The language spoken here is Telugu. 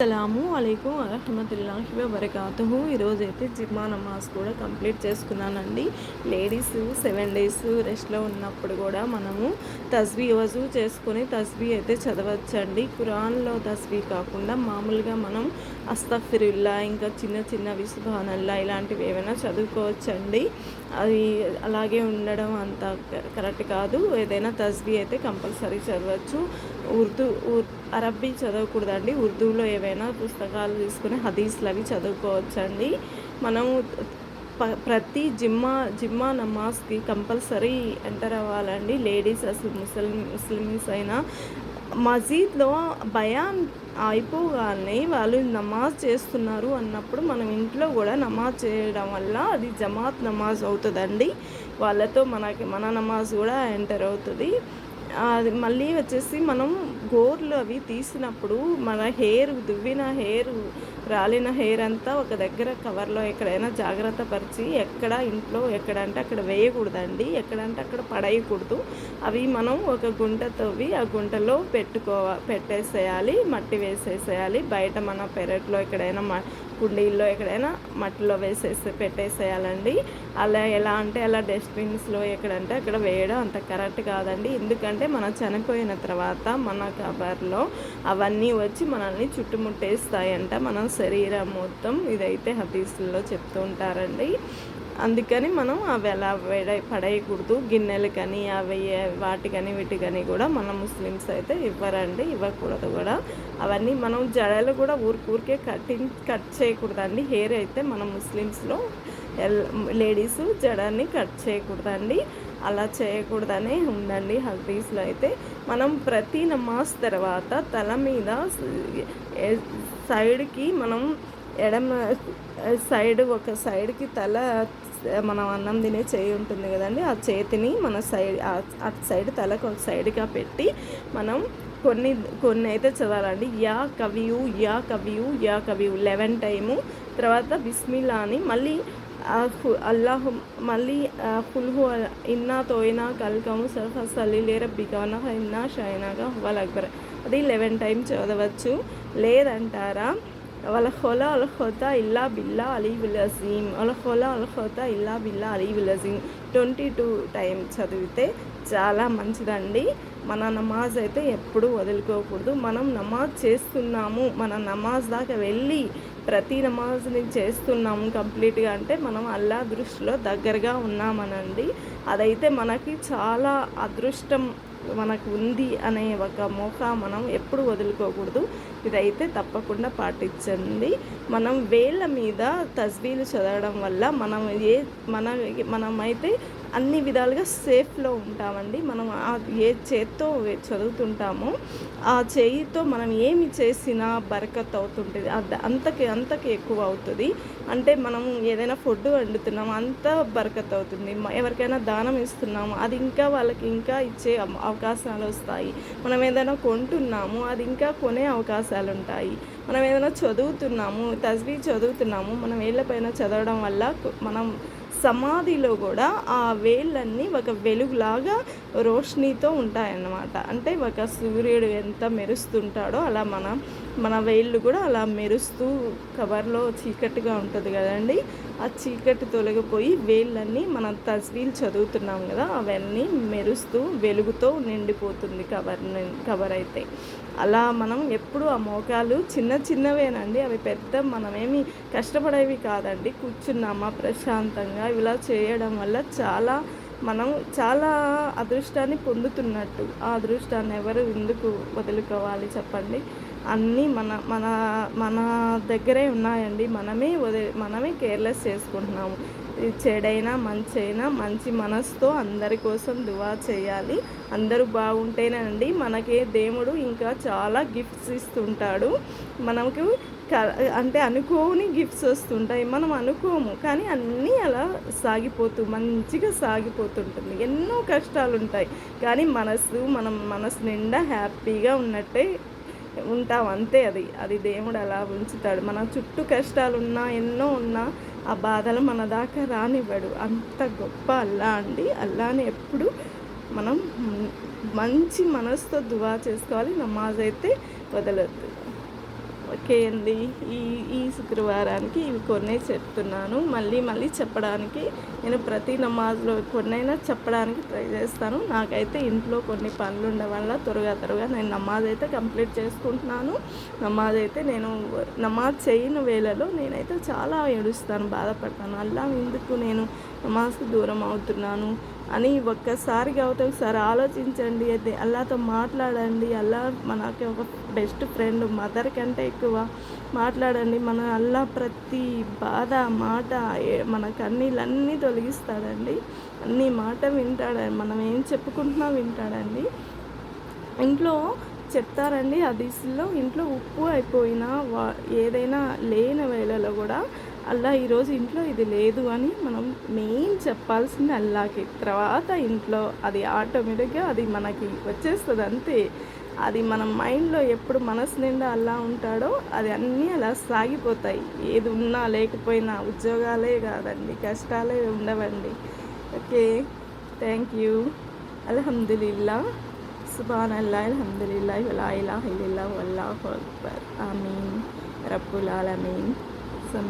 అస్సలాము అలైకుం అరహమతుల్లాహి వబర్కాతుహు. ఈరోజు అయితే జిమ్మా నమాజ్ కూడా కంప్లీట్ చేసుకున్నానండి. లేడీస్ సెవెన్ డేస్ రెస్ట్లో ఉన్నప్పుడు కూడా మనము తస్బీ వజు చేసుకొని తస్బీ అయితే చదవచ్చండి. కురాన్లో తస్బీ కాకుండా మామూలుగా మనం అస్తఫిరుల్లా ఇంకా చిన్న చిన్న విసుభానల్లా ఇలాంటివి ఏమైనా చదువుకోవచ్చండి. అది అలాగే ఉండడం అంత కరెక్ట్ కాదు. ఏదైనా తస్బీ అయితే కంపల్సరీ చదవచ్చు. ఉర్దూ అరబ్బీ చదవకూడదండి. ఉర్దూలో ఏవైనా పుస్తకాలు తీసుకుని హదీస్లు అవి చదువుకోవచ్చండి. మనము ప్రతి జిమ్మా జిమ్మా నమాజ్కి కంపల్సరీ ఎంటర్ అవ్వాలండి. లేడీస్ అసలు ముస్లిం ముస్లిమ్స్ అయినా మజీద్లో భయం అయిపోగానే వాళ్ళు నమాజ్ చేస్తున్నారు అన్నప్పుడు మనం ఇంట్లో కూడా నమాజ్ చేయడం వల్ల అది జమాత్ నమాజ్ అవుతుందండి. వాళ్ళతో మనకి మన నమాజ్ కూడా ఎంటర్ అవుతుంది. అది మళ్ళీ వచ్చేసి మనం గోర్లు అవి తీసినప్పుడు మన హెయిర్ దువ్విన హెయిర్ రాలిన హెయిర్ అంతా ఒక దగ్గర కవర్లో ఎక్కడైనా జాగ్రత్త పరిచి ఎక్కడ ఇంట్లో ఎక్కడంటే అక్కడ వేయకూడదండి. ఎక్కడంటే అక్కడ పడేయకూడదు. అవి మనం ఒక గుంట తవ్వి ఆ గుంటలో పెట్టుకో పెట్టేసేయాలి మట్టి వేసేసేయాలి. బయట మన పెరట్లో ఎక్కడైనా కుండీల్లో ఎక్కడైనా మట్టిలో వేసేసి పెట్టేసేయాలండి. అలా ఎలా అంటే అలా డస్ట్బిన్స్లో ఎక్కడంటే అక్కడ వేయడం అంత కరెక్ట్ కాదండి. ఎందుకంటే మనం చనిపోయిన తర్వాత మన కవర్లో అవన్నీ వచ్చి మనల్ని చుట్టుముట్టేస్తాయంట. మన శరీరం మొత్తం ఇదైతే హదీసుల్లో చెప్తూ ఉంటారండి. అందుకని మనం అవి ఎలా వేడ పడేయకూడదు. గిన్నెలు కానీ అవి వాటికని వీటికని కూడా మన ముస్లిమ్స్ అయితే ఇవ్వరండి. ఇవ్వకూడదు కూడా. అవన్నీ మనం జడలు కూడా ఊరికూరికే కటింగ్ కట్ చేయకూడదండి. హెయిర్ అయితే మన ముస్లిమ్స్లో లేడీస్ జడని కట్ చేయకూడదండి. అలా చేయకూడదనే ఉందండి హల్దీస్లో అయితే. మనం ప్రతి నమాజ్ తర్వాత తల మీద సైడ్కి మనం ఎడమ సైడ్ ఒక సైడ్కి తల మనం అన్నం తినే చేయి ఉంటుంది కదండి ఆ చేతిని మన సైడ్ అటు సైడ్ తలకు ఒక సైడ్గా పెట్టి మనం కొన్ని కొన్ని అయితే చదవాలండి. యా కవియు యా కవియు యా కవియు లెవెన్ టైము తర్వాత బిస్మిల్లా అని మళ్ళీ అల్లాహ్ మళ్ళీ ఫుల్హు ఇన్నా తోయినా కల్కము సర్ఫ సల్లి లేర బిగానా ఇన్నా షైనాగా హువల్ అక్బర్. అది లెవెన్ టైమ్ చదవచ్చు. లేదంటారా? వాళ్ళ హోలా వాళ్ళ హోతా ఇల్లా బిల్లా అలీ విలజీం వాళ్ళ హోలా వాళ్ళ ఇల్లా బిల్లా అలీ విలజీం ట్వంటీ టూ టైం చదివితే చాలా మంచిదండి. మన నమాజ్ అయితే ఎప్పుడూ వదులుకోకూడదు. మనం నమాజ్ చేస్తున్నాము. మన నమాజ్ దాకా వెళ్ళి ప్రతి నమాజ్ని చేస్తున్నాము కంప్లీట్గా అంటే మనం అల్లా దృష్టిలో దగ్గరగా ఉన్నామనండి. అదైతే మనకి చాలా అదృష్టం మనకు ఉంది అనే ఒక మోక మనం ఎప్పుడు వదులుకోకూడదు. ఇదైతే తప్పకుండా పాటించండి. మనం వేళ్ళ మీద తస్బీలు చదవడం వల్ల మనం ఏ మన మనమైతే అన్ని విధాలుగా సేఫ్లో ఉంటామండి. మనం ఏ చేత్తో చదువుతుంటామో ఆ చేయితో మనం ఏమి చేసినా బరకత్ అవుతుంటుంది. అంతకి అంతకి ఎక్కువ అవుతుంది. అంటే మనం ఏదైనా ఫుడ్ వండుతున్నాము అంత బరకత్ అవుతుంది. ఎవరికైనా దానం ఇస్తున్నాము అది ఇంకా వాళ్ళకి ఇంకా ఇచ్చే అవకాశాలు వస్తాయి. మనం ఏదైనా కొంటున్నాము అది ఇంకా కొనే అవకాశాలు ఉంటాయి. మనం ఏదైనా చదువుతున్నాము తస్బీ చదువుతున్నాము మనం వేళ్ళపైన చదవడం వల్ల మనం సమాధిలో కూడా ఆ వేళ్ళన్నీ ఒక వెలుగులాగా రోషనీతో ఉంటాయన్నమాట. అంటే ఒక సూర్యుడు ఎంత మెరుస్తుంటాడో అలా మన మన వేళ్ళు కూడా అలా మెరుస్తూ కవర్లో చీకటిగా ఉంటుంది కదండి. ఆ చీకటి తొలగిపోయి వేళ్ళన్నీ మనం తస్వీలు చదువుతున్నాం కదా అవన్నీ మెరుస్తూ వెలుగుతో నిండిపోతుంది కవర్ కవర్ అయితే. అలా మనం ఎప్పుడు ఆ మోకాలు చిన్న చిన్నవేనండి. అవి పెద్ద మనమేమి కష్టపడేవి కాదండి. కూర్చున్నామా ప్రశాంతంగా. ఇలా చేయడం వల్ల చాలా మనం చాలా అదృష్టాన్ని పొందుతున్నట్టు. ఆ అదృష్టాన్ని ఎవరు ఎందుకు వదులుకోవాలి చెప్పండి? అన్నీ మన మన మన దగ్గరే ఉన్నాయండి. మనమే వది మనమే కేర్లెస్ చేసుకుంటున్నాము. చెడైనా మంచి అయినా మంచి మనసుతో అందరి కోసం దువా చేయాలి. అందరూ బాగుంటేనండి మనకి దేవుడు ఇంకా చాలా గిఫ్ట్స్ ఇస్తుంటాడు. మనకు అంటే అనుకోని గిఫ్ట్స్ వస్తుంటాయి. మనం అనుకోము కానీ అన్నీ అలా సాగిపోతూ మంచిగా సాగిపోతుంటుంది. ఎన్నో కష్టాలు ఉంటాయి కానీ మనసు మనం మనసు నిండా హ్యాపీగా ఉన్నట్టే ఉంటాం అంతే అది. అది దేవుడు అలా ఉంచుతాడు. మన చుట్టూ కష్టాలున్నా ఎన్నో ఉన్నా ఆ బాధలు మన దాకా రానివ్వడు. అంత గొప్ప అల్లా అండి. అల్లాని ఎప్పుడు మనం మంచి మనసుతో దువా చేసుకోవాలి. నమాజ్ అయితే వదలద్దు. ఓకే అండి. ఈ ఈ శుక్రవారానికి ఇవి కొన్నే చెప్తున్నాను. మళ్ళీ మళ్ళీ చెప్పడానికి నేను ప్రతి నమాజ్లో కొన్నైనా చెప్పడానికి ట్రై చేస్తాను. నాకైతే ఇంట్లో కొన్ని పనులు ఉండడం వల్ల త్వరగా త్వరగా నేను నమాజ్ అయితే కంప్లీట్ చేసుకుంటున్నాను. నమాజ్ అయితే నేను నమాజ్ చేయని వేళలో నేనైతే చాలా ఏడుస్తాను బాధపడతాను. అల్లా ఎందుకు నేను నమాజ్కి దూరం అవుతున్నాను? అని ఒక్కసారిగా గౌతమ్ ఒకసారి ఆలోచించండి అది అల్లాతో మాట్లాడండి అల్లా మనకి ఒక బెస్ట్ ఫ్రెండ్ మదర్ కంటే ఎక్కువ మాట్లాడండి మన అల్లా ప్రతి బాధ మాట మన కన్నీళ్ళన్నీ తొలగిస్తాడండి. అన్ని మాట వింటాడండి మనం ఏం చెప్పుకుంటున్నా వింటాడండి. ఇంట్లో చెప్తారండి హదీసుల్లో ఇంట్లో ఉప్పు అయిపోయినా వా ఏదైనా లేని వేళలో కూడా అల్లా ఈరోజు ఇంట్లో ఇది లేదు అని మనం మెయిన్ చెప్పాల్సింది అల్లాకి. తర్వాత ఇంట్లో అది ఆటోమేటిక్గా అది మనకి వచ్చేస్తుంది అంతే. అది మన మైండ్లో ఎప్పుడు మనసు నిండా అల్లా ఉంటాడో అది అన్నీ అలా సాగిపోతాయి. ఏది ఉన్నా లేకపోయినా ఉద్యోగాలే కాదండి కష్టాలే ఉండవండి. Okay thank you. అల్హమ్దులిల్లా. సుబాన్ అల్లా అల్హమ్దులిల్లా ఇలా ఇలా ఇల్లా వల్లాహు అక్బర్. ఆమీన్. రబ్బుల్ ఆలమీన్. సమ్